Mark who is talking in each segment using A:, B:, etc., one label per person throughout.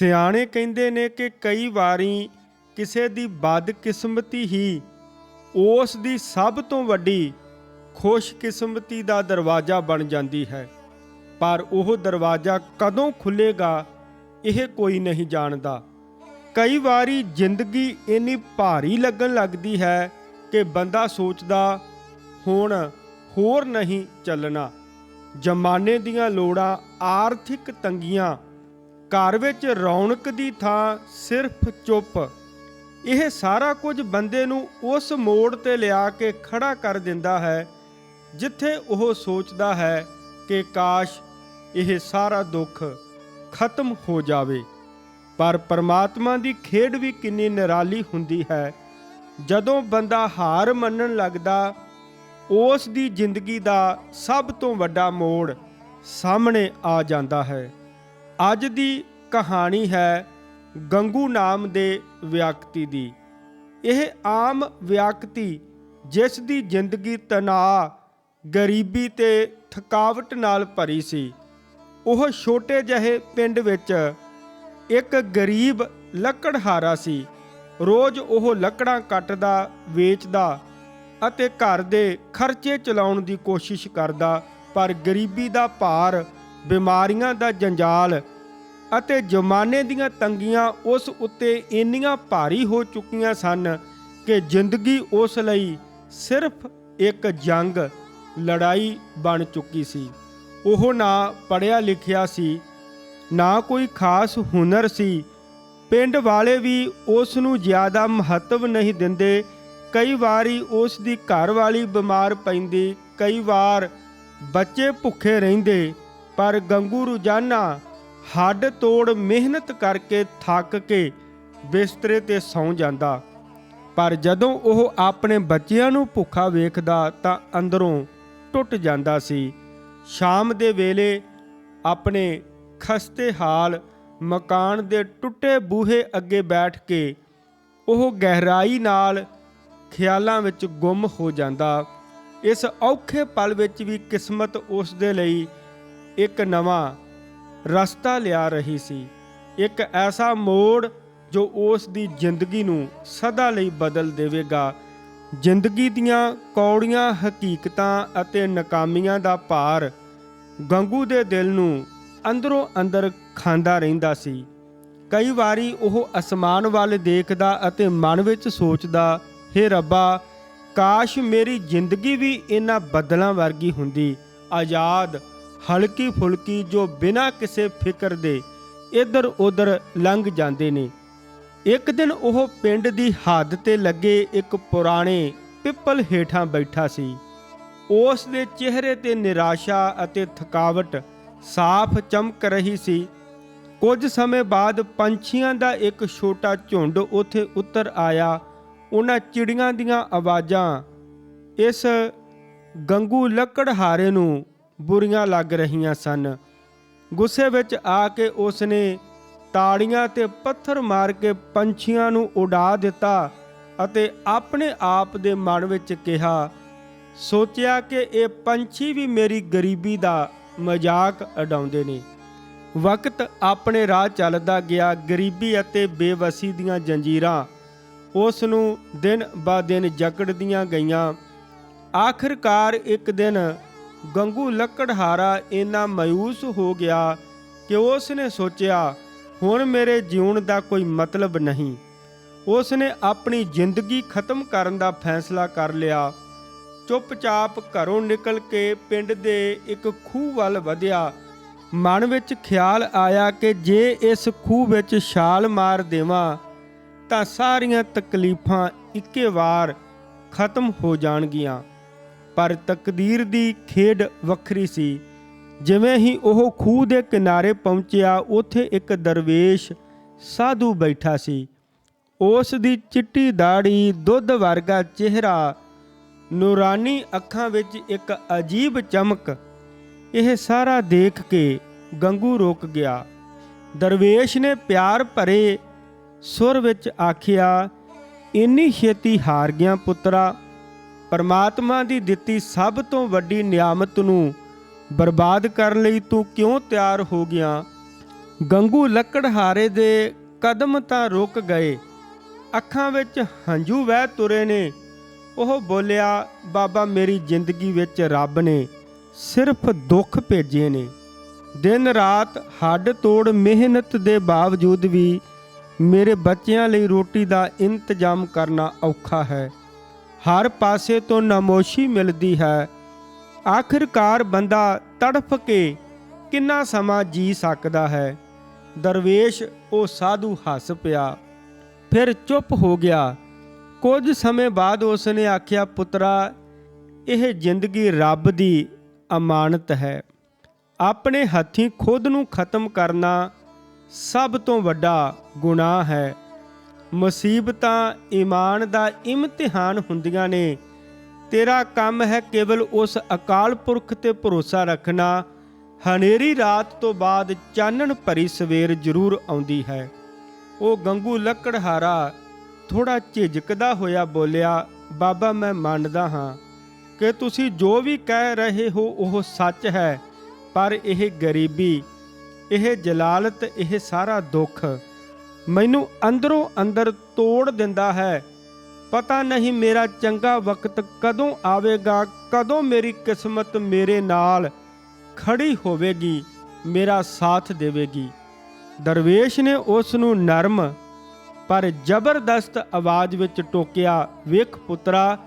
A: ਸਿਆਣੇ ਕਹਿੰਦੇ ਨੇ ਕਿ ਕਈ ਵਾਰੀ ਕਿਸੇ ਦੀ ਬਦਕਿਸਮਤੀ ਹੀ ਉਸ ਦੀ ਸਭ ਤੋਂ ਵੱਡੀ ਖੁਸ਼ਕਿਸਮਤੀ ਦਾ ਦਰਵਾਜ਼ਾ ਬਣ ਜਾਂਦੀ ਹੈ। ਪਰ ਉਹ ਦਰਵਾਜ਼ਾ ਕਦੋਂ ਖੁੱਲੇਗਾ ਇਹ ਕੋਈ ਨਹੀਂ ਜਾਣਦਾ। ਕਈ ਵਾਰੀ ਜ਼ਿੰਦਗੀ ਇੰਨੀ ਭਾਰੀ ਲੱਗਣ ਲੱਗਦੀ ਹੈ ਕਿ ਬੰਦਾ ਸੋਚਦਾ, ਹੁਣ ਹੋਰ ਨਹੀਂ ਚੱਲਣਾ। ਜਮਾਨੇ ਦੀਆਂ ਲੋੜਾਂ, ਆਰਥਿਕ ਤੰਗੀਆਂ ਘਰ ਵਿੱਚ ਰੌਣਕ ਦੀ ਥਾਂ ਸਿਰਫ ਚੁੱਪ। ਇਹ ਸਾਰਾ ਕੁਝ ਬੰਦੇ ਨੂੰ ਉਸ ਮੋੜ ਤੇ ਲਿਆ ਕੇ ਖੜਾ ਕਰ ਦਿੰਦਾ ਹੈ, ਜਿੱਥੇ ਉਹ ਸੋਚਦਾ ਹੈ ਕਿ ਕਾਸ਼ ਇਹ ਸਾਰਾ ਦੁੱਖ ਖਤਮ ਹੋ ਜਾਵੇ। ਪਰ ਪਰਮਾਤਮਾ ਦੀ ਖੇਡ ਵੀ ਕਿੰਨੀ ਨਿਰਾਲੀ ਹੁੰਦੀ ਹੈ। ਜਦੋਂ ਬੰਦਾ ਹਾਰ ਮੰਨਣ ਲੱਗਦਾ, ਉਸ ਦੀ ਜ਼ਿੰਦਗੀ ਦਾ ਸਭ ਤੋਂ ਵੱਡਾ ਮੋੜ ਸਾਹਮਣੇ ਆ ਜਾਂਦਾ ਹੈ। ਅੱਜ ਦੀ ਕਹਾਣੀ ਹੈ ਗੰਗੂ ਨਾਮ ਦੇ ਵਿਅਕਤੀ ਦੀ। ਇਹ ਆਮ ਵਿਅਕਤੀ ਜਿਸ ਦੀ ਜ਼ਿੰਦਗੀ ਤਣਾਅ, ਗਰੀਬੀ ਤੇ ਥਕਾਵਟ ਨਾਲ ਭਰੀ ਸੀ। ਉਹ ਛੋਟੇ ਜਿਹੇ ਪਿੰਡ ਵਿੱਚ ਇੱਕ ਗਰੀਬ ਲੱਕੜਹਾਰਾ ਸੀ। ਰੋਜ਼ ਉਹ ਲੱਕੜਾਂ ਕੱਟਦਾ, ਵੇਚਦਾ ਅਤੇ ਘਰ ਦੇ ਖਰਚੇ ਚਲਾਉਣ ਦੀ ਕੋਸ਼ਿਸ਼ ਕਰਦਾ, ਪਰ ਗਰੀਬੀ ਦਾ ਭਾਰ ਬਿਮਾਰੀਆਂ ਦਾ ਜੰਜਾਲ ਅਤੇ ਜਮਾਨੇ ਦੀਆਂ ਤੰਗੀਆਂ ਉਸ ਉੱਤੇ ਇੰਨੀਆਂ ਭਾਰੀ ਹੋ ਚੁੱਕੀਆਂ ਸਨ ਕਿ ਜ਼ਿੰਦਗੀ ਉਸ ਲਈ ਸਿਰਫ ਇੱਕ ਜੰਗ, ਲੜਾਈ ਬਣ ਚੁੱਕੀ ਸੀ। ਉਹ ਨਾ ਪੜਿਆ ਲਿਖਿਆ ਸੀ, ਨਾ ਕੋਈ ਖਾਸ ਹੁਨਰ ਸੀ। ਪਿੰਡ ਵਾਲੇ ਵੀ ਉਸ ਨੂੰ ਜ਼ਿਆਦਾ ਮਹੱਤਵ ਨਹੀਂ ਦਿੰਦੇ। ਕਈ ਵਾਰੀ ਉਸ ਦੀ ਘਰ ਵਾਲੀ ਬਿਮਾਰ ਪੈਂਦੀ, ਕਈ ਵਾਰ ਬੱਚੇ ਭੁੱਖੇ ਰਹਿੰਦੇ। ਪਰ ਗੰਗੂ ਰੋਜ਼ਾਨਾ ਹੱਡ ਤੋੜ ਮਿਹਨਤ ਕਰਕੇ ਥੱਕ ਕੇ ਬਿਸਤਰੇ ਤੇ ਸੌਂ ਜਾਂਦਾ। ਪਰ ਜਦੋਂ ਉਹ ਆਪਣੇ ਬੱਚਿਆਂ ਨੂੰ ਭੁੱਖਾ ਵੇਖਦਾ ਤਾਂ ਅੰਦਰੋਂ ਟੁੱਟ ਜਾਂਦਾ ਸੀ। ਸ਼ਾਮ ਦੇ ਵੇਲੇ ਆਪਣੇ ਖਸਤੇ ਹਾਲ ਮਕਾਨ ਦੇ ਟੁੱਟੇ ਬੂਹੇ ਅੱਗੇ ਬੈਠ ਕੇ ਉਹ ਗਹਿਰਾਈ ਨਾਲ ਖਿਆਲਾਂ ਵਿੱਚ ਗੁੰਮ ਹੋ ਜਾਂਦਾ। ਇਸ ਔਖੇ ਪਲ ਵਿੱਚ ਵੀ ਕਿਸਮਤ ਉਸ ਦੇ ਲਈ ਇੱਕ ਨਵਾਂ ਰਸਤਾ ਲਿਆ ਰਹੀ ਸੀ। ਇੱਕ ਐਸਾ ਮੋੜ ਜੋ ਉਸ ਦੀ ਜ਼ਿੰਦਗੀ ਨੂੰ ਸਦਾ ਲਈ ਬਦਲ ਦੇਵੇਗਾ। ਜ਼ਿੰਦਗੀ ਦੀਆਂ ਕੌੜੀਆਂ ਹਕੀਕਤਾਂ ਅਤੇ ਨਾਕਾਮੀਆਂ ਦਾ ਭਾਰ ਗੰਗੂ ਦੇ ਦਿਲ ਨੂੰ ਅੰਦਰੋਂ ਅੰਦਰ ਖਾਂਦਾ ਰਹਿੰਦਾ ਸੀ। ਕਈ ਵਾਰੀ ਉਹ ਅਸਮਾਨ ਵੱਲ ਦੇਖਦਾ ਅਤੇ ਮਨ ਵਿੱਚ ਸੋਚਦਾ, ਹੇ ਰੱਬਾ, ਕਾਸ਼ ਮੇਰੀ ਜ਼ਿੰਦਗੀ ਵੀ ਇਹਨਾਂ ਬੱਦਲਾਂ ਵਰਗੀ ਹੁੰਦੀ। ਆਜ਼ਾਦ ਹਲਕੀ ਫੁਲਕੀ ਜੋ ਬਿਨਾਂ ਕਿਸੇ ਫਿਕਰ ਦੇ ਇੱਧਰ ਉੱਧਰ ਲੰਘ ਜਾਂਦੇ ਨੇ। ਇੱਕ ਦਿਨ ਉਹ ਪਿੰਡ ਦੀ ਹੱਦ ਤੇ ਲੱਗੇ ਇੱਕ ਪੁਰਾਣੇ ਪਿੱਪਲ ਹੇਠਾਂ ਬੈਠਾ ਸੀ। ਉਸ ਦੇ ਚਿਹਰੇ ਤੇ ਨਿਰਾਸ਼ਾ ਅਤੇ ਥਕਾਵਟ ਸਾਫ਼ ਚਮਕ ਰਹੀ ਸੀ। ਕੁਝ ਸਮੇਂ ਬਾਅਦ ਪੰਛੀਆਂ ਦਾ ਇੱਕ ਛੋਟਾ ਝੁੰਡ ਉੱਥੇ ਉੱਤਰ ਆਇਆ। ਉਹਨਾਂ ਚਿੜੀਆਂ ਦੀਆਂ ਆਵਾਜ਼ਾਂ ਇਸ ਗੰਗੂ ਲੱਕੜਹਾਰੇ ਨੂੰ ਬੁਰੀਆਂ ਲੱਗ ਰਹੀਆਂ ਸਨ। ਗੁੱਸੇ ਵਿੱਚ ਆ ਕੇ ਉਸਨੇ ਤਾੜੀਆਂ ਤੇ ਪੱਥਰ ਮਾਰ ਕੇ ਪੰਛੀਆਂ ਨੂੰ ਉਡਾ ਦਿੱਤਾ ਅਤੇ ਆਪਣੇ ਆਪ ਦੇ ਮਨ ਵਿੱਚ ਕਿਹਾ, ਸੋਚਿਆ ਕਿ ਇਹ ਪੰਛੀ ਵੀ ਮੇਰੀ ਗਰੀਬੀ ਦਾ ਮਜ਼ਾਕ ਉਡਾਉਂਦੇ ਨੇ। ਵਕਤ ਆਪਣੇ ਰਾਹ ਚੱਲਦਾ ਗਿਆ। ਗਰੀਬੀ ਅਤੇ ਬੇਵਸੀ ਦੀਆਂ ਜੰਜੀਰਾਂ ਉਸ ਨੂੰ ਦਿਨ ਬਾ ਦਿਨ ਜਕੜਦੀਆਂ ਗਈਆਂ। ਆਖਰਕਾਰ ਇੱਕ ਦਿਨ ਗੰਗੂ ਲੱਕੜਹਾਰਾ ਇੰਨਾ ਮਾਇੂਸ ਹੋ ਗਿਆ ਕਿ ਉਸ ਨੇ ਸੋਚਿਆ, ਹੁਣ ਮੇਰੇ ਜੀਉਣ ਦਾ ਕੋਈ ਮਤਲਬ ਨਹੀਂ। ਉਸ ਨੇ ਆਪਣੀ ਜ਼ਿੰਦਗੀ ਖਤਮ ਕਰਨ ਦਾ ਫੈਸਲਾ ਕਰ ਲਿਆ। ਚੁੱਪਚਾਪ ਘਰੋਂ ਨਿਕਲ ਕੇ ਪਿੰਡ ਦੇ ਇੱਕ ਖੂਹ ਵੱਲ ਵਧਿਆ। ਮਨ ਵਿੱਚ ਖਿਆਲ ਆਇਆ ਕਿ ਜੇ ਇਸ ਖੂਹ ਵਿੱਚ ਛਾਲ ਮਾਰ ਦੇਵਾਂ, ਤਾਂ ਸਾਰੀਆਂ ਤਕਲੀਫਾਂ ਇੱਕੇ ਵਾਰ ਖਤਮ ਹੋ ਜਾਣਗੀਆਂ। ਪਰ ਤਕਦੀਰ ਦੀ ਖੇਡ ਵੱਖਰੀ ਸੀ। ਜਿਵੇਂ ਹੀ ਉਹ ਖੂਹ ਦੇ ਕਿਨਾਰੇ ਪਹੁੰਚਿਆ, ਉੱਥੇ ਇੱਕ ਦਰਵੇਸ਼ ਸਾਧੂ ਬੈਠਾ ਸੀ। ਉਸ ਦੀ ਚਿੱਟੀ ਦਾੜੀ ਦੁੱਧ ਵਰਗਾ ਚਿਹਰਾ, ਨੂਰਾਨੀ ਅੱਖਾਂ ਵਿੱਚ ਇੱਕ ਅਜੀਬ ਚਮਕ, ਇਹ ਸਾਰਾ ਦੇਖ ਕੇ ਗੰਗੂ ਰੁਕ ਗਿਆ। ਦਰਵੇਸ਼ ਨੇ ਪਿਆਰ ਭਰੇ ਸੁਰ ਵਿੱਚ ਆਖਿਆ, ਇੰਨੀ ਛੇਤੀ ਹਾਰ ਗਿਆ ਪੁੱਤਰਾ ਪਰਮਾਤਮਾ ਦੀ ਦਿੱਤੀ ਸਭ ਤੋਂ ਵੱਡੀ ਨਿਆਮਤ ਨੂੰ ਬਰਬਾਦ ਕਰਨ ਲਈ ਤੂੰ ਕਿਉਂ ਤਿਆਰ ਹੋ ਗਿਆ? ਗੰਗੂ ਲੱਕੜਹਾਰੇ ਦੇ ਕਦਮ ਤਾਂ ਰੁਕ ਗਏ। ਅੱਖਾਂ ਵਿੱਚ ਹੰਝੂ ਵਹਿ ਤੁਰੇ ਨੇ। ਉਹ ਬੋਲਿਆ, ਬਾਬਾ, ਮੇਰੀ ਜ਼ਿੰਦਗੀ ਵਿੱਚ ਰੱਬ ਨੇ ਸਿਰਫ ਦੁੱਖ ਭੇਜੇ ਨੇ। ਦਿਨ ਰਾਤ ਹੱਡ ਤੋੜ ਮਿਹਨਤ ਦੇ ਬਾਵਜੂਦ ਵੀ ਮੇਰੇ ਬੱਚਿਆਂ ਲਈ ਰੋਟੀ ਦਾ ਇੰਤਜ਼ਾਮ ਕਰਨਾ ਔਖਾ ਹੈ। ਹਰ ਪਾਸੇ ਤੋਂ ਨਮੋਸ਼ੀ ਮਿਲਦੀ ਹੈ। ਆਖਿਰਕਾਰ ਬੰਦਾ ਤੜਫ ਕੇ ਕਿੰਨਾ ਸਮਾਂ ਜੀ ਸਕਦਾ ਹੈ। ਦਰਵੇਸ਼, ਉਹ ਸਾਧੂ ਹੱਸ ਪਿਆ। ਫਿਰ ਚੁੱਪ ਹੋ ਗਿਆ। ਕੁਝ ਸਮੇਂ ਬਾਅਦ ਉਸ ਨੇ ਆਖਿਆ, ਪੁੱਤਰਾ, ਇਹ ਜ਼ਿੰਦਗੀ ਰੱਬ ਦੀ ਅਮਾਨਤ ਹੈ। ਆਪਣੇ ਹੱਥੀਂ ਖੁਦ ਨੂੰ ਖਤਮ ਕਰਨਾ ਸਭ ਤੋਂ ਵੱਡਾ ਗੁਨਾਹ ਹੈ। ਮੁਸੀਬਤਾਂ ਈਮਾਨ ਦਾ ਇਮਤਿਹਾਨ ਹੁੰਦੀਆਂ ਨੇ। ਤੇਰਾ ਕੰਮ ਹੈ ਕੇਵਲ ਉਸ ਅਕਾਲ ਪੁਰਖ ਤੇ ਭਰੋਸਾ ਰੱਖਣਾ। ਹਨੇਰੀ ਰਾਤ ਤੋਂ ਬਾਅਦ ਚਾਨਣ ਭਰੀ ਸਵੇਰ ਜ਼ਰੂਰ ਆਉਂਦੀ ਹੈ। ਉਹ ਗੰਗੂ ਲੱਕੜਹਾਰਾ ਥੋੜਾ ਝਿਜਕਦਾ ਹੋਇਆ ਬੋਲਿਆ, ਬਾਬਾ, ਮੈਂ ਮੰਨਦਾ ਹਾਂ ਕਿ ਤੁਸੀਂ ਜੋ ਵੀ ਕਹਿ ਰਹੇ ਹੋ ਉਹ ਸੱਚ ਹੈ, ਪਰ ਇਹ ਗਰੀਬੀ, ਇਹ ਜਲਾਲਤ, ਇਹ ਸਾਰਾ ਦੁੱਖ ਮੈਨੂੰ ਅੰਦਰੋਂ ਅੰਦਰ ਤੋੜ ਦਿੰਦਾ ਹੈ। ਪਤਾ ਨਹੀਂ ਮੇਰਾ ਚੰਗਾ ਵਕਤ ਕਦੋਂ ਆਵੇਗਾ, ਕਦੋਂ ਮੇਰੀ ਕਿਸਮਤ ਮੇਰੇ ਨਾਲ ਖੜੀ ਹੋਵੇਗੀ, ਮੇਰਾ ਸਾਥ ਦੇਵੇਗੀ। ਦਰਵੇਸ਼ ਨੇ ਉਸ ਨੂੰ ਨਰਮ ਪਰ ਜ਼ਬਰਦਸਤ ਆਵਾਜ਼ ਵਿੱਚ ਟੋਕਿਆ, ਵੇਖ ਪੁੱਤਰਾ,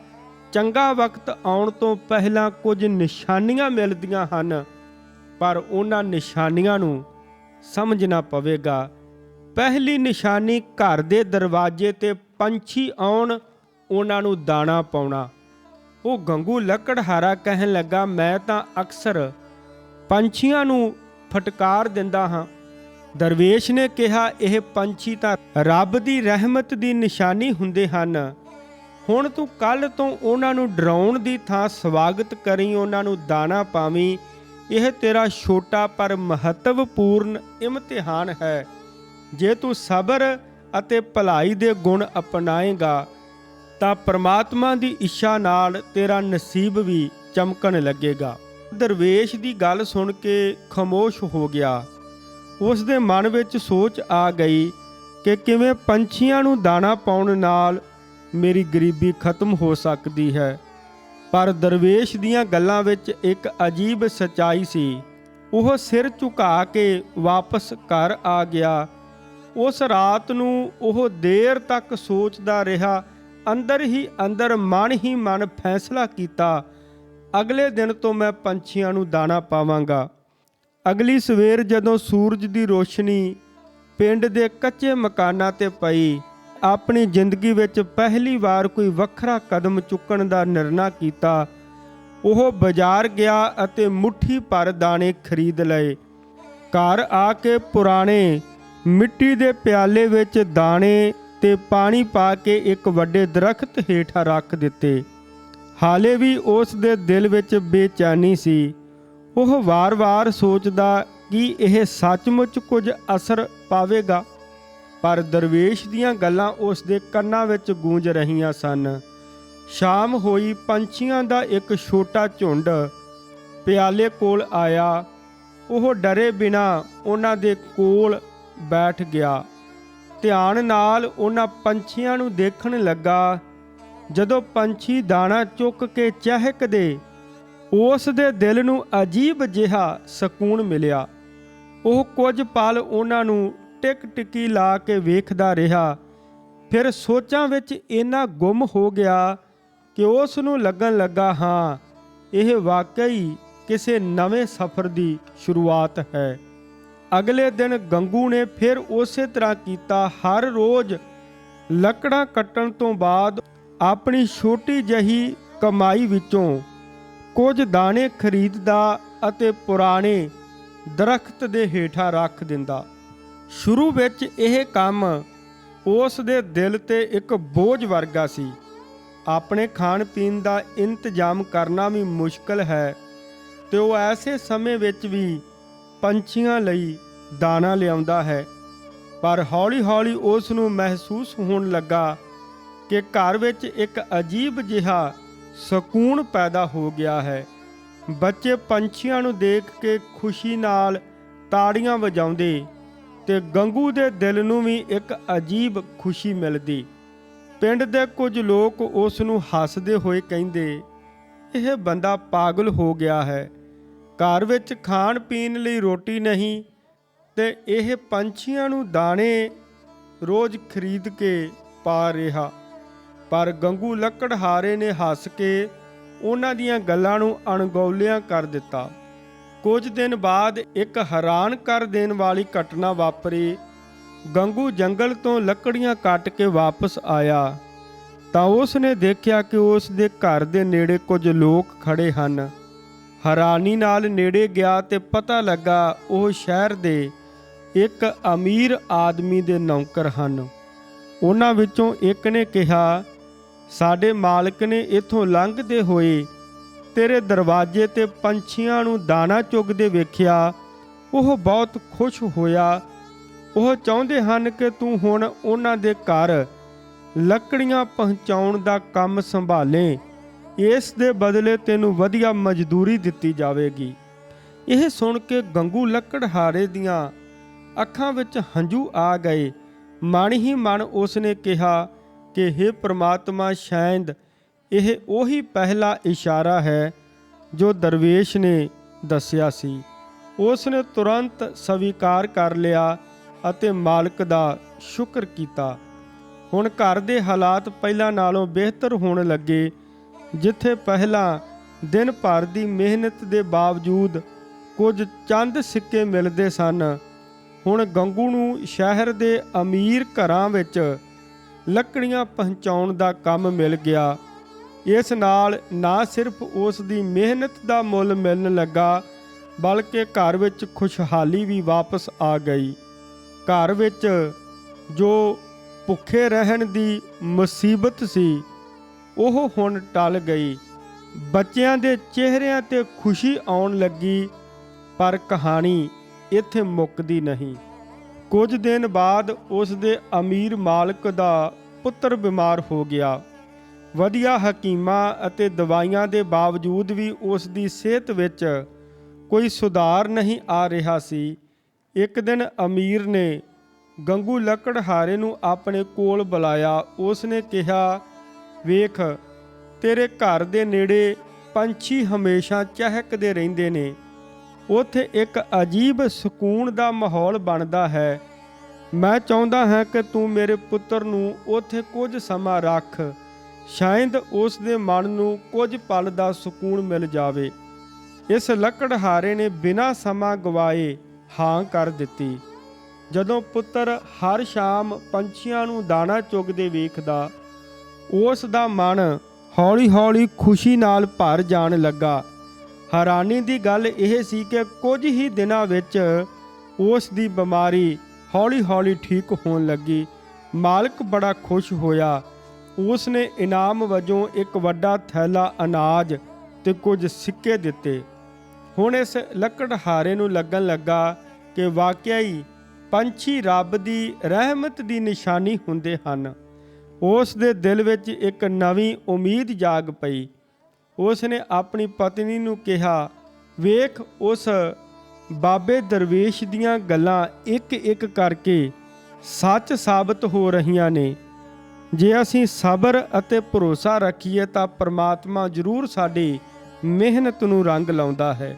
A: ਚੰਗਾ ਵਕਤ ਆਉਣ ਤੋਂ ਪਹਿਲਾਂ ਕੁਝ ਨਿਸ਼ਾਨੀਆਂ ਮਿਲਦੀਆਂ ਹਨ, ਪਰ ਉਹਨਾਂ ਨਿਸ਼ਾਨੀਆਂ ਨੂੰ ਸਮਝਣਾ ਪਵੇਗਾ। ਪਹਿਲੀ ਨਿਸ਼ਾਨੀ ਘਰ ਦੇ ਦਰਵਾਜ਼ੇ ਤੇ ਪੰਛੀ ਆਉਣ, ਉਹਨਾਂ ਨੂੰ ਦਾਣਾ ਪਾਉਣਾ। ਉਹ ਗੰਗੂ ਲੱਕੜਹਾਰਾ ਕਹਿਣ ਲੱਗਾ, ਮੈਂ ਤਾਂ ਅਕਸਰ ਪੰਛੀਆਂ ਨੂੰ ਫਟਕਾਰ ਦਿੰਦਾ ਹਾਂ। ਦਰਵੇਸ਼ ਨੇ ਕਿਹਾ, ਇਹ ਪੰਛੀ ਤਾਂ ਰੱਬ ਦੀ ਰਹਿਮਤ ਦੀ ਨਿਸ਼ਾਨੀ ਹੁੰਦੇ ਹਨ। ਹੁਣ ਤੂੰ ਕੱਲ ਤੋਂ ਉਹਨਾਂ ਨੂੰ ਡਰਾਉਣ ਦੀ ਥਾਂ ਸਵਾਗਤ ਕਰੀ, ਉਹਨਾਂ ਨੂੰ ਦਾਣਾ ਪਾਵੀਂ। ਇਹ ਤੇਰਾ ਛੋਟਾ ਪਰ ਮਹੱਤਵਪੂਰਨ ਇਮਤਿਹਾਨ ਹੈ। ਜੇ ਤੂੰ ਸਬਰ ਅਤੇ ਭਲਾਈ ਦੇ ਗੁਣ ਅਪਣਾਏਗਾ, ਤਾਂ ਪ੍ਰਮਾਤਮਾ ਦੀ ਇੱਛਾ ਨਾਲ ਤੇਰਾ ਨਸੀਬ ਵੀ ਚਮਕਣ ਲੱਗੇਗਾ। ਦਰਵੇਸ਼ ਦੀ ਗੱਲ ਸੁਣ ਕੇ ਖਮੋਸ਼ ਹੋ ਗਿਆ। ਉਸ ਦੇ ਮਨ ਵਿੱਚ ਸੋਚ ਆ ਗਈ ਕਿ ਕਿਵੇਂ ਪੰਛੀਆਂ ਨੂੰ ਦਾਣਾ ਪਾਉਣ ਨਾਲ ਮੇਰੀ ਗਰੀਬੀ ਖਤਮ ਹੋ ਸਕਦੀ ਹੈ। ਪਰ ਦਰਵੇਸ਼ ਦੀਆਂ ਗੱਲਾਂ ਵਿੱਚ ਇੱਕ ਅਜੀਬ ਸਚਾਈ ਸੀ। ਉਹ ਸਿਰ ਝੁਕਾ ਕੇ ਵਾਪਸ ਘਰ ਆ ਗਿਆ ਉਸ ਰਾਤ ਨੂੰ ਉਹ ਦੇਰ ਤੱਕ ਸੋਚਦਾ ਰਿਹਾ, ਅੰਦਰ ਹੀ ਅੰਦਰ ਮਨ ਹੀ ਮਨ ਫੈਸਲਾ ਕੀਤਾ, ਅਗਲੇ ਦਿਨ ਤੋਂ ਮੈਂ ਪੰਛੀਆਂ ਨੂੰ ਦਾਣਾ ਪਾਵਾਂਗਾ। ਅਗਲੀ ਸਵੇਰ ਜਦੋਂ ਸੂਰਜ ਦੀ ਰੋਸ਼ਨੀ ਪਿੰਡ ਦੇ ਕੱਚੇ ਮਕਾਨਾਂ ਤੇ ਪਈ, ਆਪਣੀ ਜ਼ਿੰਦਗੀ ਵਿੱਚ ਪਹਿਲੀ ਵਾਰ ਕੋਈ ਵੱਖਰਾ ਕਦਮ ਚੁੱਕਣ ਦਾ ਨਿਰਣਾ ਕੀਤਾ, ਉਹ ਬਾਜ਼ਾਰ ਗਿਆ ਅਤੇ ਮੁਠੀ ਭਰ ਦਾਣੇ ਖਰੀਦ ਲਏ। ਘਰ ਆ ਕੇ ਪੁਰਾਣੇ ਮਿੱਟੀ ਦੇ ਪਿਆਲੇ ਵਿੱਚ ਦਾਣੇ ਤੇ ਪਾਣੀ ਪਾ ਕੇ ਇੱਕ ਵੱਡੇ ਦਰਖਤ ਹੇਠਾਂ ਰੱਖ ਦਿੱਤੇ। ਹਾਲੇ ਵੀ ਉਸ ਦੇ ਦਿਲ ਵਿੱਚ ਬੇਚੈਨੀ ਸੀ। ਉਹ ਵਾਰ-ਵਾਰ ਸੋਚਦਾ ਕਿ ਇਹ ਸੱਚਮੁੱਚ ਕੁਝ ਅਸਰ ਪਾਵੇਗਾ। ਪਰ ਦਰਵੇਸ਼ ਦੀਆਂ ਗੱਲਾਂ ਉਸ ਦੇ ਕੰਨਾਂ ਵਿੱਚ ਗੂੰਜ ਰਹੀਆਂ ਸਨ। ਸ਼ਾਮ ਹੋਈ, ਪੰਛੀਆਂ ਦਾ ਇੱਕ ਛੋਟਾ ਝੁੰਡ ਪਿਆਲੇ ਕੋਲ ਆਇਆ। ਉਹ ਡਰੇ ਬਿਨਾ ਉਹਨਾਂ ਦੇ ਕੋਲ ਬੈਠ ਗਿਆ। ਧਿਆਨ ਨਾਲ ਉਹਨਾਂ ਪੰਛੀਆਂ ਨੂੰ ਦੇਖਣ ਲੱਗਾ। ਜਦੋਂ ਪੰਛੀ ਦਾਣਾ ਚੁੱਕ ਕੇ ਚਹਿਕਦੇ, ਉਸ ਦੇ ਦਿਲ ਨੂੰ ਅਜੀਬ ਜਿਹਾ ਸਕੂਨ ਮਿਲਿਆ। ਉਹ ਕੁਝ ਪਲ ਉਹਨਾਂ ਨੂੰ ਟਿਕ ਟਿਕੀ ਲਾ ਕੇ ਵੇਖਦਾ ਰਿਹਾ। ਫਿਰ ਸੋਚਾਂ ਵਿੱਚ ਇੰਨਾ ਗੁੰਮ ਹੋ ਗਿਆ ਕਿ ਉਸ ਨੂੰ ਲੱਗਣ ਲੱਗਾ, ਹਾਂ, ਇਹ ਵਾਕਈ ਕਿਸੇ ਨਵੇਂ ਸਫ਼ਰ ਦੀ ਸ਼ੁਰੂਆਤ ਹੈ। ਅਗਲੇ ਦਿਨ ਗੰਗੂ ਨੇ ਫਿਰ ਉਸੇ ਤਰ੍ਹਾਂ ਕੀਤਾ। ਹਰ ਰੋਜ਼ ਲੱਕੜਾਂ ਕੱਟਣ ਤੋਂ ਬਾਅਦ ਆਪਣੀ ਛੋਟੀ ਜਹੀ ਕਮਾਈ ਵਿੱਚੋਂ ਕੁਝ ਦਾਣੇ ਖਰੀਦਦਾ ਅਤੇ ਪੁਰਾਣੇ ਦਰਖਤ ਦੇ ਹੇਠਾਂ ਰੱਖ ਦਿੰਦਾ। ਸ਼ੁਰੂ ਵਿੱਚ ਇਹ ਕੰਮ ਉਸ ਦੇ ਦਿਲ ਤੇ ਇੱਕ ਬੋਝ ਵਰਗਾ ਸੀ। ਆਪਣੇ ਖਾਣ ਪੀਣ ਦਾ ਇੰਤਜ਼ਾਮ ਕਰਨਾ ਵੀ ਮੁਸ਼ਕਲ ਹੈ ਤੇ ਉਹ ਐਸੇ ਸਮੇਂ ਵਿੱਚ ਵੀ ਪੰਛੀਆਂ ਲਈ ਦਾਣਾ ਲਿਆਉਂਦਾ ਹੈ। ਪਰ ਹੌਲੀ-ਹੌਲੀ ਉਸ ਨੂੰ ਮਹਿਸੂਸ ਹੋਣ ਲੱਗਾ ਕਿ ਘਰ ਵਿੱਚ ਇੱਕ ਅਜੀਬ ਜਿਹਾ ਸਕੂਨ ਪੈਦਾ ਹੋ ਗਿਆ ਹੈ। ਬੱਚੇ ਪੰਛੀਆਂ ਨੂੰ ਦੇਖ ਕੇ ਖੁਸ਼ੀ ਨਾਲ ਤਾੜੀਆਂ ਵਜਾਉਂਦੇ ਤੇ ਗੰਗੂ ਦੇ ਦਿਲ ਨੂੰ ਵੀ ਇੱਕ ਅਜੀਬ ਖੁਸ਼ੀ ਮਿਲਦੀ। ਪਿੰਡ ਦੇ ਕੁਝ ਲੋਕ ਉਸ ਨੂੰ ਹੱਸਦੇ ਹੋਏ ਕਹਿੰਦੇ, ਇਹ ਬੰਦਾ ਪਾਗਲ ਹੋ ਗਿਆ ਹੈ। ਘਰ ਵਿੱਚ ਖਾਣ ਪੀਣ ਲਈ ਰੋਟੀ ਨਹੀਂ ਤੇ ਇਹ ਪੰਛੀਆਂ ਨੂੰ ਦਾਣੇ ਰੋਜ਼ ਖਰੀਦ ਕੇ ਪਾ ਰਿਹਾ। ਪਰ ਗੰਗੂ ਲੱਕੜਹਾਰੇ ਨੇ ਹੱਸ ਕੇ ਉਹਨਾਂ ਦੀਆਂ ਗੱਲਾਂ ਨੂੰ ਅਣਗੌਲਿਆਂ ਕਰ ਦਿੱਤਾ। ਕੁਝ ਦਿਨ ਬਾਅਦ ਇੱਕ ਹੈਰਾਨ ਕਰ ਦੇਣ ਵਾਲੀ ਘਟਨਾ ਵਾਪਰੀ। ਗੰਗੂ ਜੰਗਲ ਤੋਂ ਲੱਕੜੀਆਂ ਕੱਟ ਕੇ ਵਾਪਸ ਆਇਆ। ਤਾਂ ਉਸ ਨੇ ਦੇਖਿਆ ਕਿ ਉਸ ਦੇ ਘਰ ਦੇ ਨੇੜੇ ਕੁਝ ਲੋਕ ਖੜੇ ਹਨ। ਹੈਰਾਨੀ ਨਾਲ ਨੇੜੇ ਗਿਆ ਤੇ ਪਤਾ ਲੱਗਾ ਉਹ ਸ਼ਹਿਰ ਦੇ ਇੱਕ ਅਮੀਰ ਆਦਮੀ ਦੇ ਨੌਕਰ ਹਨ। ਉਹਨਾਂ ਵਿੱਚੋਂ ਇੱਕ ਨੇ ਕਿਹਾ, ਸਾਡੇ ਮਾਲਕ ਨੇ ਇੱਥੋਂ ਲੰਘਦੇ ਹੋਏ ਤੇਰੇ ਦਰਵਾਜ਼ੇ ਤੇ ਪੰਛੀਆਂ ਨੂੰ ਦਾਣਾ ਚੁਗਦੇ ਵੇਖਿਆ। ਉਹ ਬਹੁਤ ਖੁਸ਼ ਹੋਇਆ। ਉਹ ਚਾਹੁੰਦੇ ਹਨ ਕਿ ਤੂੰ ਹੁਣ ਉਹਨਾਂ ਦੇ ਘਰ ਲੱਕੜੀਆਂ ਪਹੁੰਚਾਉਣ ਦਾ ਕੰਮ ਸੰਭਾਲੇ। ਇਸ ਦੇ ਬਦਲੇ ਤੈਨੂੰ ਵਧੀਆ ਮਜ਼ਦੂਰੀ ਦਿੱਤੀ ਜਾਵੇਗੀ। ਇਹ ਸੁਣ ਕੇ ਗੰਗੂ ਲੱਕੜਹਾਰੇ ਦੀਆਂ ਅੱਖਾਂ ਵਿੱਚ ਹੰਝੂ ਆ ਗਏ। ਮਨ ਹੀ ਮਨ ਉਸਨੇ ਕਿਹਾ ਕਿ हे ਪ੍ਰਮਾਤਮਾ ਸ਼ਾਇਦ ਇਹ ਉਹੀ ਪਹਿਲਾ ਇਸ਼ਾਰਾ ਹੈ ਜੋ ਦਰਵੇਸ਼ ਨੇ ਦੱਸਿਆ ਸੀ। ਉਸ ਨੇ ਤੁਰੰਤ ਸਵੀਕਾਰ ਕਰ ਲਿਆ ਅਤੇ ਮਾਲਕ ਦਾ ਸ਼ੁਕਰ ਕੀਤਾ। ਹੁਣ ਘਰ ਦੇ ਹਾਲਾਤ ਪਹਿਲਾਂ ਨਾਲੋਂ ਬਿਹਤਰ ਹੋਣ ਲੱਗੇ ਜਿੱਥੇ ਪਹਿਲਾਂ ਦਿਨ ਭਰ ਦੀ ਮਿਹਨਤ ਦੇ ਬਾਵਜੂਦ ਕੁਝ ਚੰਦ ਸਿੱਕੇ ਮਿਲਦੇ ਸਨ, ਹੁਣ ਗੰਗੂ ਨੂੰ ਸ਼ਹਿਰ ਦੇ ਅਮੀਰ ਘਰਾਂ ਵਿੱਚ ਲੱਕੜੀਆਂ ਪਹੁੰਚਾਉਣ ਦਾ ਕੰਮ ਮਿਲ ਗਿਆ। ਇਸ ਨਾਲ ਨਾ ਸਿਰਫ ਉਸ ਦੀ ਮਿਹਨਤ ਦਾ ਮੁੱਲ ਮਿਲਣ ਲੱਗਾ, ਬਲਕਿ ਘਰ ਵਿੱਚ ਖੁਸ਼ਹਾਲੀ ਵੀ ਵਾਪਸ ਆ ਗਈ। ਘਰ ਵਿੱਚ ਜੋ ਭੁੱਖੇ ਰਹਿਣ ਦੀ ਮੁਸੀਬਤ ਸੀ ਉਹ ਹੁਣ ਟਲ ਗਈ। ਬੱਚਿਆਂ ਦੇ ਚਿਹਰਿਆਂ ਤੇ ਖੁਸ਼ੀ ਆਉਣ ਲੱਗੀ, ਪਰ ਕਹਾਣੀ ਇੱਥੇ ਮੁੱਕਦੀ ਨਹੀਂ। ਕੁਝ ਦਿਨ ਬਾਅਦ ਉਸ ਦੇ ਅਮੀਰ ਮਾਲਕ ਦਾ ਪੁੱਤਰ ਬਿਮਾਰ ਹੋ ਗਿਆ। ਵਧੀਆ ਹਕੀਮਾਂ ਅਤੇ ਦਵਾਈਆਂ ਦੇ ਬਾਵਜੂਦ ਵੀ ਉਸ ਦੀ ਸਿਹਤ ਵਿੱਚ ਕੋਈ ਸੁਧਾਰ ਨਹੀਂ ਆ ਰਿਹਾ ਸੀ। ਇੱਕ ਦਿਨ ਅਮੀਰ ਨੇ ਗੰਗੂ ਲੱਕੜਹਾਰੇ ਨੂੰ ਆਪਣੇ ਕੋਲ ਬੁਲਾਇਆ। ਉਸ ਨੇ ਕਿਹਾ ਵੇਖ, ਤੇਰੇ ਘਰ ਦੇ ਨੇੜੇ ਪੰਛੀ ਹਮੇਸ਼ਾ ਚਹਿਕਦੇ ਰਹਿੰਦੇ ਨੇ। ਉੱਥੇ ਇੱਕ ਅਜੀਬ ਸਕੂਨ ਦਾ ਮਾਹੌਲ ਬਣਦਾ ਹੈ। ਮੈਂ ਚਾਹੁੰਦਾ ਹਾਂ ਕਿ ਤੂੰ ਮੇਰੇ ਪੁੱਤਰ ਨੂੰ ਉੱਥੇ ਕੁਝ ਸਮਾਂ ਰੱਖ। ਸ਼ਾਇਦ ਉਸ ਦੇ ਮਨ ਨੂੰ ਕੁਝ ਪਲ ਦਾ ਸਕੂਨ ਮਿਲ ਜਾਵੇ। ਇਸ ਲੱਕੜਹਾਰੇ ਨੇ ਬਿਨਾਂ ਸਮਾਂ ਗਵਾਏ ਹਾਂ ਕਰ ਦਿੱਤੀ। ਜਦੋਂ ਪੁੱਤਰ ਹਰ ਸ਼ਾਮ ਪੰਛੀਆਂ ਨੂੰ ਦਾਣਾ ਚੁਗਦੇ ਵੇਖਦਾ ਉਸ ਦਾ ਮਨ ਹੌਲੀ-ਹੌਲੀ ਖੁਸ਼ੀ ਨਾਲ ਭਰ ਜਾਣ ਲੱਗਾ। ਹੈਰਾਨੀ ਦੀ ਗੱਲ ਇਹ ਸੀ ਕਿ ਕੁਝ ਹੀ ਦਿਨਾਂ ਵਿੱਚ ਉਸ ਦੀ ਬਿਮਾਰੀ ਹੌਲੀ-ਹੌਲੀ ਠੀਕ ਹੋਣ ਲੱਗੀ। ਮਾਲਕ ਬੜਾ ਖੁਸ਼ ਹੋਇਆ। ਉਸ ਨੇ ਇਨਾਮ ਵਜੋਂ ਇੱਕ ਵੱਡਾ ਥੈਲਾ, ਅਨਾਜ ਤੇ ਕੁਝ ਸਿੱਕੇ ਦਿੱਤੇ। ਹੁਣ ਇਸ ਲੱਕੜਹਾਰੇ ਨੂੰ ਲੱਗਣ ਲੱਗਾ ਕਿ ਵਾਕਿਆ ਹੀ ਪੰਛੀ ਰੱਬ ਦੀ ਰਹਿਮਤ ਦੀ ਨਿਸ਼ਾਨੀ ਹੁੰਦੇ ਹਨ। ਉਸ ਦੇ ਦਿਲ ਵਿੱਚ ਇੱਕ ਨਵੀਂ ਉਮੀਦ ਜਾਗ ਪਈ। ਉਸ ਨੇ ਆਪਣੀ ਪਤਨੀ ਨੂੰ ਕਿਹਾ, ਵੇਖ ਉਸ ਬਾਬੇ ਦਰਵੇਸ਼ ਦੀਆਂ ਗੱਲਾਂ ਇੱਕ ਇੱਕ ਕਰਕੇ ਸੱਚ ਸਾਬਤ ਹੋ ਰਹੀਆਂ ਨੇ। ਜੇ ਅਸੀਂ ਸਬਰ ਅਤੇ ਭਰੋਸਾ ਰੱਖੀਏ ਤਾਂ ਪ੍ਰਮਾਤਮਾ ਜ਼ਰੂਰ ਸਾਡੀ ਮਿਹਨਤ ਨੂੰ ਰੰਗ ਲਾਉਂਦਾ ਹੈ।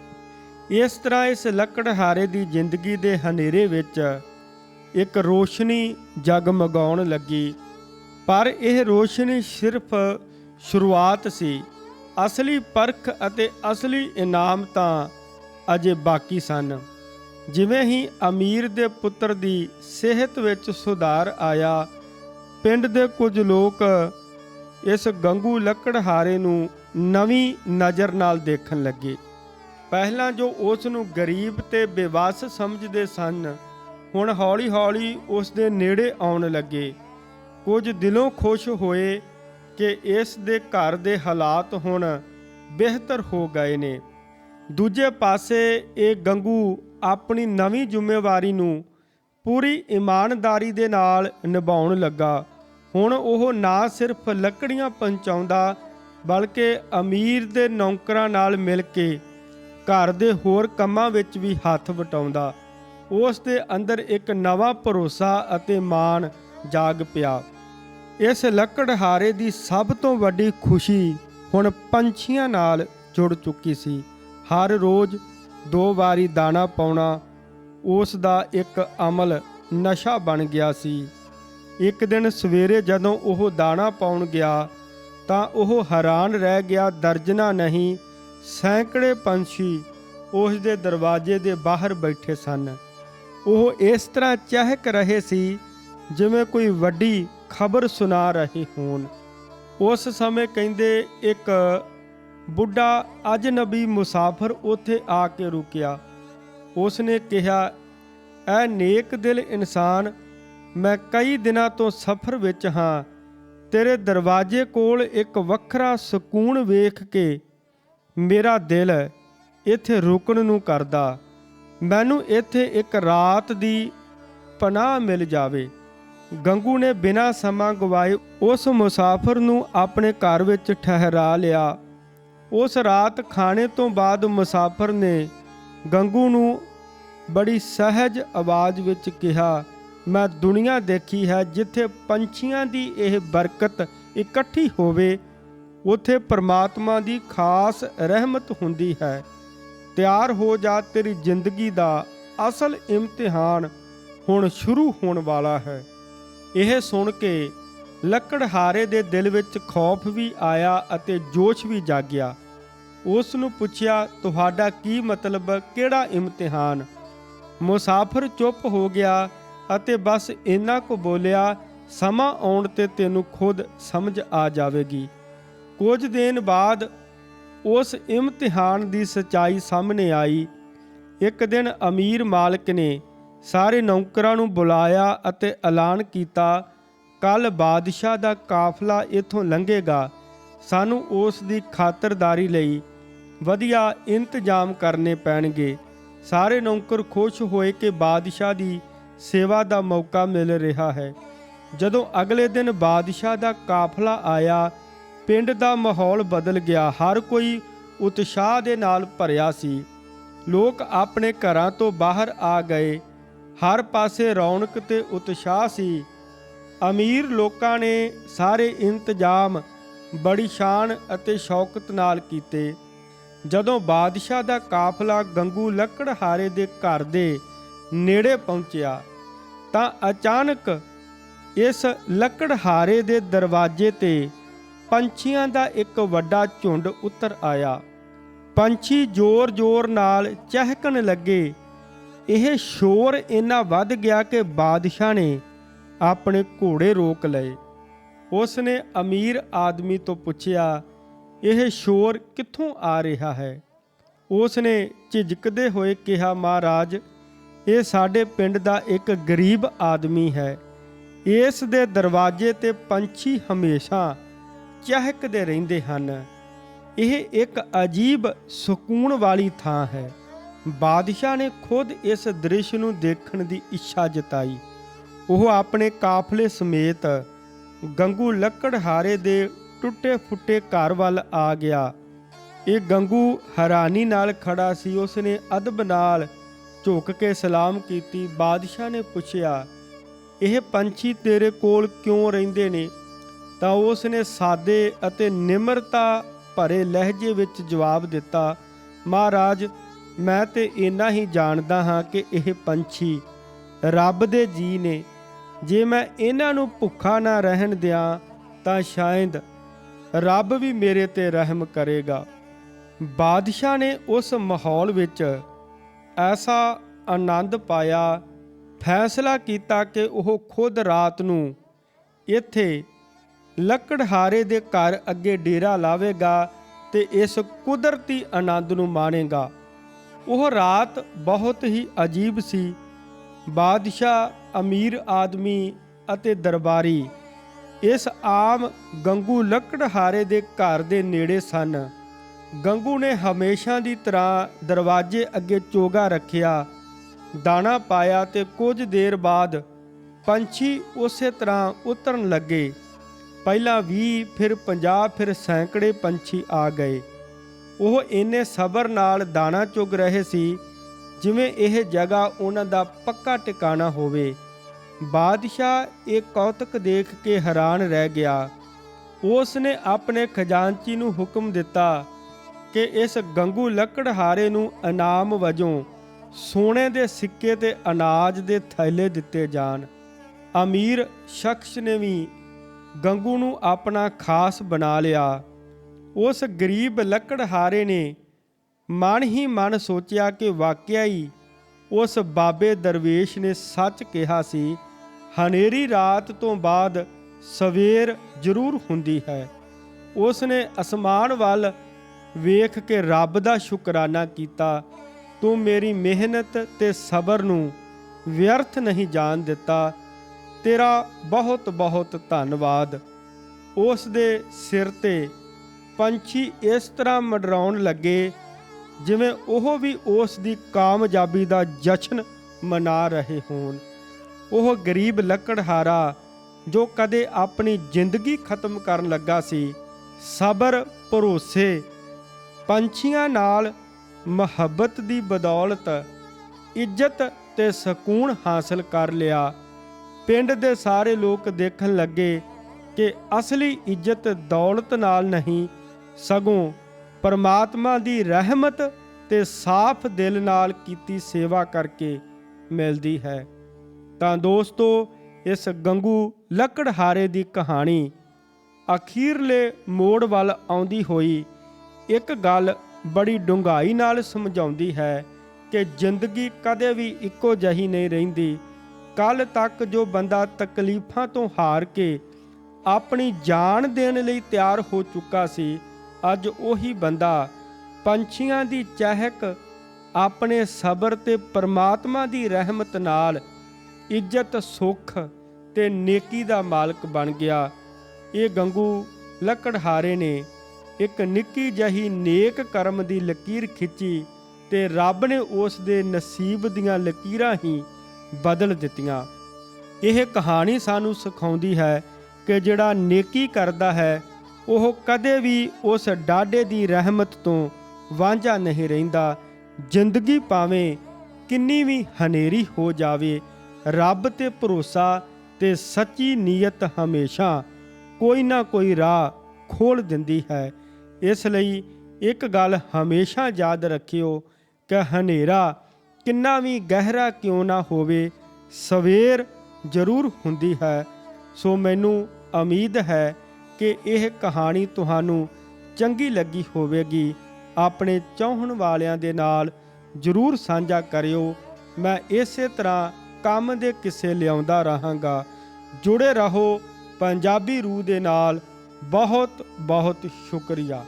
A: ਇਸ ਤਰ੍ਹਾਂ ਇਸ ਲੱਕੜਹਾਰੇ ਦੀ ਜ਼ਿੰਦਗੀ ਦੇ ਹਨੇਰੇ ਵਿੱਚ ਇੱਕ ਰੋਸ਼ਨੀ ਜਗਮਗਾਉਣ ਲੱਗੀ। ਪਰ ਇਹ ਰੋਸ਼ਨੀ ਸਿਰਫ ਸ਼ੁਰੂਆਤ ਸੀ। ਅਸਲੀ ਪਰਖ ਅਤੇ ਅਸਲੀ ਇਨਾਮ ਤਾਂ ਅਜੇ ਬਾਕੀ ਸਨ। ਜਿਵੇਂ ਹੀ ਅਮੀਰ ਦੇ ਪੁੱਤਰ ਦੀ ਸਿਹਤ ਵਿੱਚ ਸੁਧਾਰ ਆਇਆ, ਪਿੰਡ ਦੇ ਕੁਝ ਲੋਕ ਇਸ ਗੰਗੂ ਲੱਕੜਹਾਰੇ ਨੂੰ ਨਵੀਂ ਨਜ਼ਰ ਨਾਲ ਦੇਖਣ ਲੱਗੇ। ਪਹਿਲਾਂ ਜੋ ਉਸ ਨੂੰ ਗਰੀਬ ਤੇ ਬੇਵਸ ਸਮਝਦੇ ਸਨ, ਹੁਣ ਹੌਲੀ-ਹੌਲੀ ਉਸ ਦੇ ਨੇੜੇ ਆਉਣ ਲੱਗੇ। ਕੁਝ ਦਿਲੋਂ ਖੁਸ਼ ਹੋਏ ਕਿ ਇਸ ਦੇ ਘਰ ਦੇ ਹਾਲਾਤ ਹੁਣ ਬਿਹਤਰ ਹੋ ਗਏ ਨੇ। ਦੂਜੇ ਪਾਸੇ ਇਹ ਗੰਗੂ ਆਪਣੀ ਨਵੀਂ ਜ਼ਿੰਮੇਵਾਰੀ ਨੂੰ ਪੂਰੀ ਇਮਾਨਦਾਰੀ ਦੇ ਨਾਲ ਨਿਭਾਉਣ ਲੱਗਾ। ਹੁਣ ਉਹ ਨਾ ਸਿਰਫ ਲੱਕੜੀਆਂ ਪਹੁੰਚਾਉਂਦਾ, ਬਲਕਿ ਅਮੀਰ ਦੇ ਨੌਕਰਾਂ ਨਾਲ ਮਿਲ ਕੇ ਘਰ ਦੇ ਹੋਰ ਕੰਮਾਂ ਵਿੱਚ ਵੀ ਹੱਥ ਵਟਾਉਂਦਾ। ਉਸ ਦੇ ਅੰਦਰ ਇੱਕ ਨਵਾਂ ਭਰੋਸਾ ਅਤੇ ਮਾਣ ਜਾਗ ਪਿਆ। ਇਸ ਲੱਕੜਹਾਰੇ ਦੀ ਸਭ ਤੋਂ ਵੱਡੀ ਖੁਸ਼ੀ ਹੁਣ ਪੰਛੀਆਂ ਨਾਲ ਜੁੜ ਚੁੱਕੀ ਸੀ। ਹਰ ਰੋਜ਼ ਦੋ ਵਾਰੀ ਦਾਣਾ ਪਾਉਣਾ ਉਸ ਦਾ ਇੱਕ ਅਮਲ ਨਸ਼ਾ ਬਣ ਗਿਆ ਸੀ। ਇੱਕ ਦਿਨ ਸਵੇਰੇ ਜਦੋਂ ਉਹ ਦਾਣਾ ਪਾਉਣ ਗਿਆ ਤਾਂ ਉਹ ਹੈਰਾਨ ਰਹਿ ਗਿਆ, ਦਰਜਨਾ ਨਹੀਂ, ਸੈਂਕੜੇ ਪੰਛੀ ਉਸ ਦੇ ਦਰਵਾਜ਼ੇ ਦੇ ਬਾਹਰ ਬੈਠੇ ਸਨ। ਉਹ ਇਸ ਤਰ੍ਹਾਂ ਚਹਿਕ ਰਹੇ ਸੀ ਜਿਵੇਂ ਕੋਈ ਵੱਡੀ ਖਬਰ ਸੁਣਾ ਰਹੇ ਹੋਣ। ਉਸ ਸਮੇਂ ਕਹਿੰਦੇ ਇੱਕ ਬੁੱਢਾ ਅਜਨਬੀ ਮੁਸਾਫਰ ਉੱਥੇ ਆ ਕੇ ਰੁਕਿਆ। ਉਸ ਨੇ ਕਿਹਾ, ਐ ਨੇਕ ਦਿਲ ਇਨਸਾਨ, ਮੈਂ ਕਈ ਦਿਨਾਂ ਤੋਂ ਸਫ਼ਰ ਵਿੱਚ ਹਾਂ। ਤੇਰੇ ਦਰਵਾਜ਼ੇ ਕੋਲ ਇੱਕ ਵੱਖਰਾ ਸਕੂਨ ਵੇਖ ਕੇ ਮੇਰਾ ਦਿਲ ਇੱਥੇ ਰੁਕਣ ਨੂੰ ਕਰਦਾ। ਮੈਨੂੰ ਇੱਥੇ ਇੱਕ ਰਾਤ ਦੀ ਪਨਾਹ ਮਿਲ ਜਾਵੇ। ਗੰਗੂ ਨੇ ਬਿਨਾਂ ਸਮਾਂ ਗਵਾਏ ਉਸ ਮੁਸਾਫਰ ਨੂੰ ਆਪਣੇ ਘਰ ਵਿੱਚ ਠਹਿਰਾ ਲਿਆ। ਉਸ ਰਾਤ ਖਾਣੇ ਤੋਂ ਬਾਅਦ ਮੁਸਾਫਰ ਨੇ ਗੰਗੂ ਨੂੰ ਬੜੀ ਸਹਿਜ ਆਵਾਜ਼ ਵਿੱਚ ਕਿਹਾ, ਮੈਂ ਦੁਨੀਆ ਦੇਖੀ ਹੈ ਜਿੱਥੇ ਪੰਛੀਆਂ ਦੀ ਇਹ ਬਰਕਤ ਇਕੱਠੀ ਹੋਵੇ, ਉੱਥੇ ਪ੍ਰਮਾਤਮਾ ਦੀ ਖਾਸ ਰਹਿਮਤ ਹੁੰਦੀ ਹੈ। ਤਿਆਰ ਹੋ ਜਾ ਤੇਰੀ ਜ਼ਿੰਦਗੀ ਦਾ ਅਸਲ ਇਮਤਿਹਾਨ ਹੁਣ ਸ਼ੁਰੂ ਹੋਣ ਵਾਲਾ ਹੈ। ਇਹ ਸੁਣ ਕੇ ਲੱਕੜਹਾਰੇ ਦੇ ਦਿਲ ਵਿੱਚ ਖੌਫ ਵੀ ਆਇਆ ਅਤੇ ਜੋਸ਼ ਵੀ ਜਾਗਿਆ। ਉਸ ਨੂੰ ਪੁੱਛਿਆ, ਤੁਹਾਡਾ ਕੀ ਮਤਲਬ? ਕਿਹੜਾ ਇਮਤਿਹਾਨ? ਮੁਸਾਫਰ ਚੁੱਪ ਹੋ ਗਿਆ ਅਤੇ ਬਸ ਇੰਨਾ ਕੁ ਬੋਲਿਆ, ਸਮਾਂ ਆਉਣ ਤੇ ਤੈਨੂੰ ਖੁਦ ਸਮਝ ਆ ਜਾਵੇਗੀ। ਕੁਝ ਦਿਨ ਬਾਅਦ ਉਸ ਇਮਤਿਹਾਨ ਦੀ ਸਚਾਈ ਸਾਹਮਣੇ ਆਈ। ਇੱਕ ਦਿਨ ਅਮੀਰ ਮਾਲਕ ਨੇ ਸਾਰੇ ਨੌਕਰਾਂ ਨੂੰ ਬੁਲਾਇਆ ਅਤੇ ਐਲਾਨ ਕੀਤਾ, ਕੱਲ ਬਾਦਸ਼ਾਹ ਦਾ ਕਾਫਲਾ ਇੱਥੋਂ ਲੰਘੇਗਾ। ਸਾਨੂੰ ਉਸ ਦੀ ਖਾਤਰਦਾਰੀ ਲਈ ਵਧੀਆ ਇੰਤਜ਼ਾਮ ਕਰਨੇ ਪੈਣਗੇ। ਸਾਰੇ ਨੌਕਰ ਖੁਸ਼ ਹੋਏ ਕਿ ਬਾਦਸ਼ਾਹ ਦੀ ਸੇਵਾ ਦਾ ਮੌਕਾ ਮਿਲ ਰਿਹਾ ਹੈ। ਜਦੋਂ ਅਗਲੇ ਦਿਨ ਬਾਦਸ਼ਾਹ ਦਾ ਕਾਫਲਾ ਆਇਆ, ਪਿੰਡ ਦਾ ਮਾਹੌਲ ਬਦਲ ਗਿਆ। ਹਰ ਕੋਈ ਉਤਸ਼ਾਹ ਦੇ ਨਾਲ ਭਰਿਆ ਸੀ। ਲੋਕ ਆਪਣੇ ਘਰਾਂ ਤੋਂ ਬਾਹਰ ਆ ਗਏ। ਹਰ ਪਾਸੇ ਰੌਣਕ ਤੇ ਉਤਸ਼ਾਹ ਸੀ। ਅਮੀਰ ਲੋਕਾਂ ਨੇ ਸਾਰੇ ਇੰਤਜ਼ਾਮ ਬੜੀ ਸ਼ਾਨ ਅਤੇ ਸ਼ੌਕਤ ਨਾਲ ਕੀਤੇ। ਜਦੋਂ ਬਾਦਸ਼ਾਹ ਦਾ ਕਾਫਲਾ ਗੰਗੂ ਲੱਕੜਹਾਰੇ ਦੇ ਘਰ ਦੇ ਨੇੜੇ ਪਹੁੰਚਿਆ, ਤਾਂ ਅਚਾਨਕ ਇਸ ਲੱਕੜਹਾਰੇ ਦੇ ਦਰਵਾਜ਼ੇ ਤੇ ਪੰਛੀਆਂ ਦਾ ਇੱਕ ਵੱਡਾ ਝੁੰਡ ਉਤਰ ਆਇਆ। ਪੰਛੀ ਜ਼ੋਰ-ਜ਼ੋਰ ਨਾਲ ਚਹਿਕਣ ਲੱਗੇ। ਇਹ ਸ਼ੋਰ ਇੰਨਾ ਵੱਧ ਗਿਆ ਕਿ ਬਾਦਸ਼ਾਹ ਨੇ ਆਪਣੇ ਘੋੜੇ ਰੋਕ ਲਏ। ਉਸ ਨੇ ਅਮੀਰ ਆਦਮੀ ਤੋਂ ਪੁੱਛਿਆ, ਇਹ ਸ਼ੋਰ ਕਿੱਥੋਂ ਆ ਰਿਹਾ ਹੈ? ਉਸ ਨੇ ਝਿਜਕਦੇ ਹੋਏ ਕਿਹਾ, ਮਹਾਰਾਜ, ਇਹ ਸਾਡੇ ਪਿੰਡ ਦਾ ਇੱਕ ਗਰੀਬ ਆਦਮੀ ਹੈ। ਇਸ ਦੇ ਦਰਵਾਜ਼ੇ ਤੇ ਪੰਛੀ ਹਮੇਸ਼ਾ ਚਹਿਕਦੇ ਰਹਿੰਦੇ ਹਨ। ਇਹ ਇੱਕ ਅਜੀਬ ਸਕੂਨ ਵਾਲੀ ਥਾਂ ਹੈ। ਬਾਦਸ਼ਾਹ ਨੇ ਖੁਦ ਇਸ ਦ੍ਰਿਸ਼ ਨੂੰ ਦੇਖਣ ਦੀ ਇੱਛਾ ਜਤਾਈ। ਉਹ ਆਪਣੇ ਕਾਫਲੇ ਸਮੇਤ ਗੰਗੂ ਲੱਕੜਹਾਰੇ ਦੇ ਟੁੱਟੇ ਫੁੱਟੇ ਘਰ ਵੱਲ ਆ ਗਿਆ। ਇਹ ਗੰਗੂ ਹੈਰਾਨੀ ਨਾਲ ਖੜਾ ਸੀ। ਉਸ ਨੇ ਅਦਬ ਨਾਲ ਝੁਕ ਕੇ ਸਲਾਮ ਕੀਤੀ। ਬਾਦਸ਼ਾਹ ਨੇ ਪੁੱਛਿਆ, ਇਹ ਪੰਛੀ ਤੇਰੇ ਕੋਲ ਕਿਉਂ ਰਹਿੰਦੇ ਨੇ? ਤਾਂ ਉਸ ਨੇ ਸਾਦੇ ਅਤੇ ਨਿਮਰਤਾ ਭਰੇ ਲਹਿਜੇ ਵਿੱਚ ਜਵਾਬ ਦਿੱਤਾ, ਮਹਾਰਾਜ ਮੈਂ ਤੇ ਇੰਨਾ ਹੀ ਜਾਣਦਾ ਹਾਂ ਕਿ ਇਹ ਪੰਛੀ ਰੱਬ ਦੇ ਜੀ ਨੇ। ਜੇ ਮੈਂ ਇਹਨਾਂ ਨੂੰ ਭੁੱਖਾ ਨਾ ਰਹਿਣ ਦਿਆਂ, ਤਾਂ ਸ਼ਾਇਦ ਰੱਬ ਵੀ ਮੇਰੇ ਤੇ ਰਹਿਮ ਕਰੇਗਾ। ਬਾਦਸ਼ਾਹ ਨੇ ਉਸ ਮਾਹੌਲ ਵਿੱਚ ਐਸਾ ਆਨੰਦ ਪਾਇਆ, ਫੈਸਲਾ ਕੀਤਾ ਕਿ ਉਹ ਖੁਦ ਰਾਤ ਨੂੰ ਇੱਥੇ ਲੱਕੜਹਾਰੇ ਦੇ ਘਰ ਅੱਗੇ ਡੇਰਾ ਲਾਵੇਗਾ ਤੇ ਇਸ ਕੁਦਰਤੀ ਆਨੰਦ ਨੂੰ ਮਾਣੇਗਾ। ਉਹ ਰਾਤ ਬਹੁਤ ਹੀ ਅਜੀਬ ਸੀ। ਬਾਦਸ਼ਾਹ, ਅਮੀਰ ਆਦਮੀ ਅਤੇ ਦਰਬਾਰੀ ਇਸ ਆਮ ਗੰਗੂ ਲੱਕੜਹਾਰੇ ਦੇ ਘਰ ਦੇ ਨੇੜੇ ਸਨ। ਗੰਗੂ ਨੇ ਹਮੇਸ਼ਾ ਦੀ ਤਰ੍ਹਾਂ ਦਰਵਾਜ਼ੇ ਅੱਗੇ ਚੋਗਾ ਰੱਖਿਆ, ਦਾਣਾ ਪਾਇਆ ਤੇ ਕੁਝ ਦੇਰ ਬਾਅਦ ਪੰਛੀ ਉਸੇ ਤਰ੍ਹਾਂ ਉਤਰਨ ਲੱਗੇ। ਪਹਿਲਾਂ 20 ਫਿਰ 50 ਫਿਰ ਸੈਂਕੜੇ ਪੰਛੀ ਆ ਗਏ। ਉਹ ਇੰਨੇ ਸਬਰ ਨਾਲ ਦਾਣਾ ਚੁਗ ਰਹੇ ਸੀ, ਜਿਵੇਂ ਇਹ ਜਗ੍ਹਾ ਉਹਨਾਂ ਦਾ ਪੱਕਾ ਟਿਕਾਣਾ ਹੋਵੇ। ਬਾਦਸ਼ਾਹ ਇਹ ਕੌਤਕ ਦੇਖ ਕੇ ਹੈਰਾਨ ਰਹਿ ਗਿਆ। ਉਸ ਨੇ ਆਪਣੇ ਖਜ਼ਾਨਚੀ ਨੂੰ ਹੁਕਮ ਦਿੱਤਾ ਕਿ ਇਸ ਗੰਗੂ ਲੱਕੜਹਾਰੇ ਨੂੰ ਇਨਾਮ ਵਜੋਂ ਸੋਨੇ ਦੇ ਸਿੱਕੇ ਤੇ ਅਨਾਜ ਦੇ ਥੈਲੇ ਦਿੱਤੇ ਜਾਣ। ਅਮੀਰ ਸ਼ਖਸ ਨੇ ਵੀ ਗੰਗੂ ਨੂੰ ਆਪਣਾ ਖਾਸ ਬਣਾ ਲਿਆ। ਉਸ ਗਰੀਬ ਲੱਕੜਹਾਰੇ ਨੇ ਮਨ ਹੀ ਮਨ ਸੋਚਿਆ ਕਿ ਵਾਕਿਆ ਹੀ ਉਸ ਬਾਬੇ ਦਰਵੇਸ਼ ਨੇ ਸੱਚ ਕਿਹਾ ਸੀ, ਹਨੇਰੀ ਰਾਤ ਤੋਂ ਬਾਅਦ ਸਵੇਰ ਜ਼ਰੂਰ ਹੁੰਦੀ ਹੈ। ਉਸ ਨੇ ਅਸਮਾਨ ਵੱਲ ਵੇਖ ਕੇ ਰੱਬ ਦਾ ਸ਼ੁਕਰਾਨਾ ਕੀਤਾ, ਤੂੰ ਮੇਰੀ ਮਿਹਨਤ ਤੇ ਸਬਰ ਨੂੰ ਵਿਅਰਥ ਨਹੀਂ ਜਾਣ ਦਿੱਤਾ, ਤੇਰਾ ਬਹੁਤ ਬਹੁਤ ਧੰਨਵਾਦ। ਉਸ ਦੇ ਸਿਰ ਤੇ ਪੰਛੀ ਇਸ ਤਰ੍ਹਾਂ ਮਡਰਾਉਣ ਲੱਗੇ ਜਿਵੇਂ ਉਹ ਵੀ ਉਸ ਦੀ ਕਾਮਯਾਬੀ ਦਾ ਜਸ਼ਨ ਮਨਾ ਰਹੇ ਹੋਣ। ਉਹ ਗਰੀਬ ਲੱਕੜਹਾਰਾ ਜੋ ਕਦੇ ਆਪਣੀ ਜ਼ਿੰਦਗੀ ਖਤਮ ਕਰਨ ਲੱਗਾ ਸੀ, ਸਬਰ, ਭਰੋਸੇ, ਪੰਛੀਆਂ ਨਾਲ ਮੁਹੱਬਤ ਦੀ ਬਦੌਲਤ, ਇੱਜ਼ਤ ਤੇ ਸਕੂਨ ਹਾਸਲ ਕਰ ਲਿਆ। ਪਿੰਡ ਦੇ ਸਾਰੇ ਲੋਕ ਦੇਖਣ ਲੱਗੇ ਕਿ ਅਸਲੀ ਇੱਜ਼ਤ ਦੌਲਤ ਨਾਲ ਨਹੀਂ ਸਗੋਂ ਪਰਮਾਤਮਾ ਦੀ ਰਹਿਮਤ ਤੇ ਸਾਫ਼ ਦਿਲ ਨਾਲ ਕੀਤੀ ਸੇਵਾ ਕਰਕੇ ਮਿਲਦੀ ਹੈ। ਤਾਂ ਦੋਸਤੋ, ਇਸ ਗੰਗੂ ਲੱਕੜਹਾਰੇ ਦੀ ਕਹਾਣੀ ਅਖੀਰਲੇ ਮੋੜ ਵੱਲ ਆਉਂਦੀ ਹੋਈ ਇੱਕ ਗੱਲ ਬੜੀ ਡੂੰਘਾਈ ਨਾਲ ਸਮਝਾਉਂਦੀ ਹੈ ਕਿ ਜ਼ਿੰਦਗੀ ਕਦੇ ਵੀ ਇੱਕੋ ਜਿਹੀ ਨਹੀਂ ਰਹਿੰਦੀ। ਕੱਲ ਤੱਕ ਜੋ ਬੰਦਾ ਤਕਲੀਫਾਂ ਤੋਂ ਹਾਰ ਕੇ ਆਪਣੀ ਜਾਨ ਦੇਣ ਲਈ ਤਿਆਰ ਹੋ ਚੁੱਕਾ ਸੀ ਅੱਜ ਉਹੀ ਬੰਦਾ ਪੰਛੀਆਂ ਦੀ ਚਹਿਕ ਆਪਣੇ ਸਬਰ ਤੇ ਪਰਮਾਤਮਾ ਦੀ ਰਹਿਮਤ ਨਾਲ ਇੱਜ਼ਤ, ਸੁੱਖ ਤੇ ਨੇਕੀ ਦਾ ਮਾਲਕ ਬਣ ਗਿਆ। ਇਹ ਗੰਗੂ ਲੱਕੜਹਾਰੇ ਨੇ ਇੱਕ ਨਿੱਕੀ ਜਹੀ ਨੇਕ ਕਰਮ ਦੀ ਲਕੀਰ ਖਿੱਚੀ ਤੇ ਰੱਬ ਨੇ ਉਸ ਦੇ ਨਸੀਬ ਦੀਆਂ ਲਕੀਰਾਂ ਹੀ ਬਦਲ ਦਿੱਤੀਆਂ। ਇਹ ਕਹਾਣੀ ਸਾਨੂੰ ਸਿਖਾਉਂਦੀ ਹੈ ਕਿ ਜਿਹੜਾ ਨੇਕੀ ਕਰਦਾ ਹੈ ਉਹ ਕਦੇ ਵੀ ਉਸ ਡਾਡੇ ਦੀ ਰਹਿਮਤ ਤੋਂ ਵਾਂਝਾ ਨਹੀਂ ਰਹਿੰਦਾ। ਜ਼ਿੰਦਗੀ ਭਾਵੇਂ ਕਿੰਨੀ ਵੀ ਹਨੇਰੀ ਹੋ ਜਾਵੇ, ਰੱਬ ਤੇ ਭਰੋਸਾ ਤੇ ਸੱਚੀ ਨੀਅਤ ਹਮੇਸ਼ਾ ਕੋਈ ਨਾ ਕੋਈ ਰਾਹ ਖੋਲ ਦਿੰਦੀ ਹੈ। ਇਸ ਲਈ ਇੱਕ ਗੱਲ ਹਮੇਸ਼ਾ ਯਾਦ ਰੱਖਿਓ ਕਿ ਹਨੇਰਾ ਕਿੰਨਾ ਵੀ ਗਹਿਰਾ ਕਿਉਂ ਨਾ ਹੋਵੇ, ਸਵੇਰ ਜ਼ਰੂਰ ਹੁੰਦੀ ਹੈ। ਸੋ ਮੈਨੂੰ ਉਮੀਦ ਹੈ ਕਿ ਇਹ ਕਹਾਣੀ ਤੁਹਾਨੂੰ ਚੰਗੀ ਲੱਗੀ ਹੋਵੇਗੀ। ਆਪਣੇ ਚਾਹਣ ਵਾਲਿਆਂ ਦੇ ਨਾਲ ਜਰੂਰ ਸਾਂਝਾ ਕਰਿਓ। ਮੈਂ ਇਸੇ ਤਰ੍ਹਾਂ ਕੰਮ ਦੇ ਕਿੱਸੇ ਲਿਆਉਂਦਾ ਰਹਾਂਗਾ। ਜੁੜੇ ਰਹੋ ਪੰਜਾਬੀ ਰੂਹ ਦੇ ਨਾਲ। ਬਹੁਤ ਬਹੁਤ ਸ਼ੁਕਰੀਆ।